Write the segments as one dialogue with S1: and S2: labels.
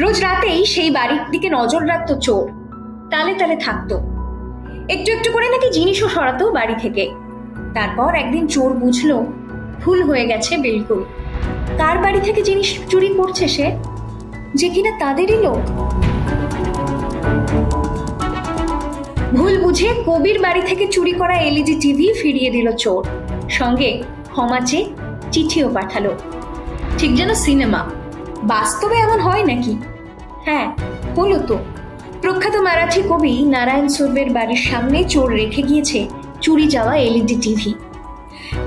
S1: রোজ রাতেই সেই বাড়ির দিকে নজর রাখতো চোর। তালে তালে থাকতো। একটু একটু করে নাকি জিনিসও সরাতো বাড়ি থেকে। তারপর একদিন চোর বুঝলো, ভুল হয়ে গেছে বিলকুল। কার বাড়ি থেকে জিনিস চুরি করছে সে? যে কিনা তাদেরই লোক? ভুল বুঝে কবির বাড়ি থেকে চুরি করা এলইডি টিভি ফিরিয়ে দিল চোর। সঙ্গে ক্ষমা চেয়ে চিঠিও পাঠালো। ঠিক যেন সিনেমা। বাস্তবে এমন হয় নাকি? হ্যাঁ হলো তো। প্রখ্যাত মারাঠি কবি নারায়ণ সুরবের বাড়ির সামনে চোর রেখে গিয়েছে চুরি যাওয়া এলইডি টিভি।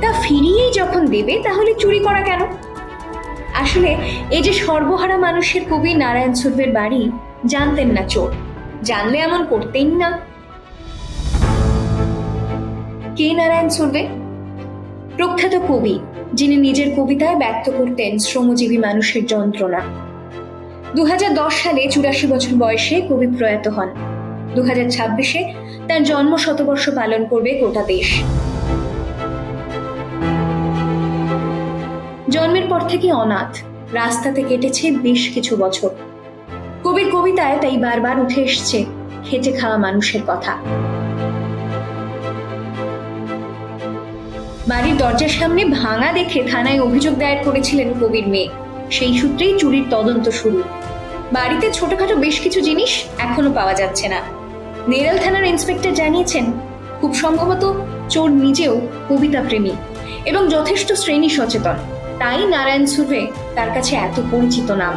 S1: তা ফিরিয়েই যখন দেবে, তাহলে চুরি করা কেন? আসলে এই যে সর্বহারা মানুষের কবি নারায়ণ সুরবের বাড়ি, জানতেন না চোর। জানলে এমন করতেন না। কে নারায়ণ সুরবে? প্রখ্যাত কবি, যিনি নিজের কবিতায় ব্যক্ত করতেন শ্রমজীবী মানুষের যন্ত্রণা। দু হাজার দশ সালে চুরাশি বছর বয়সে কবি প্রয়াত হন। দু হাজার ছাব্বিশে তার জন্ম শতবর্ষ পালন করবে গোটা দেশ। জন্মের পর থেকে অনাথ, রাস্তাতে কেটেছে বেশ কিছু বছর। কবির কবিতায় তাই বারবার উঠে এসছে, খেটে খাওয়া মানুষের কথা। বাড়ির দরজার সামনে ভাঙা দেখে থানায় অভিযোগ দায়ের করেছিলেন কবির মেয়ে। সেই সূত্রেই চুরির তদন্ত শুরু। বাড়িতে ছোটখাটো বেশ কিছু জিনিস এখনও পাওয়া যাচ্ছে না। নেরাল থানার ইন্সপেক্টর জানিয়েছেন, খুব সম্ভবত চোর নিজেও কবিতা প্রেমী এবং যথেষ্ট শ্রেণি সচেতন। তাই নারায়ণ সুরভে তার কাছে এত পরিচিত নাম।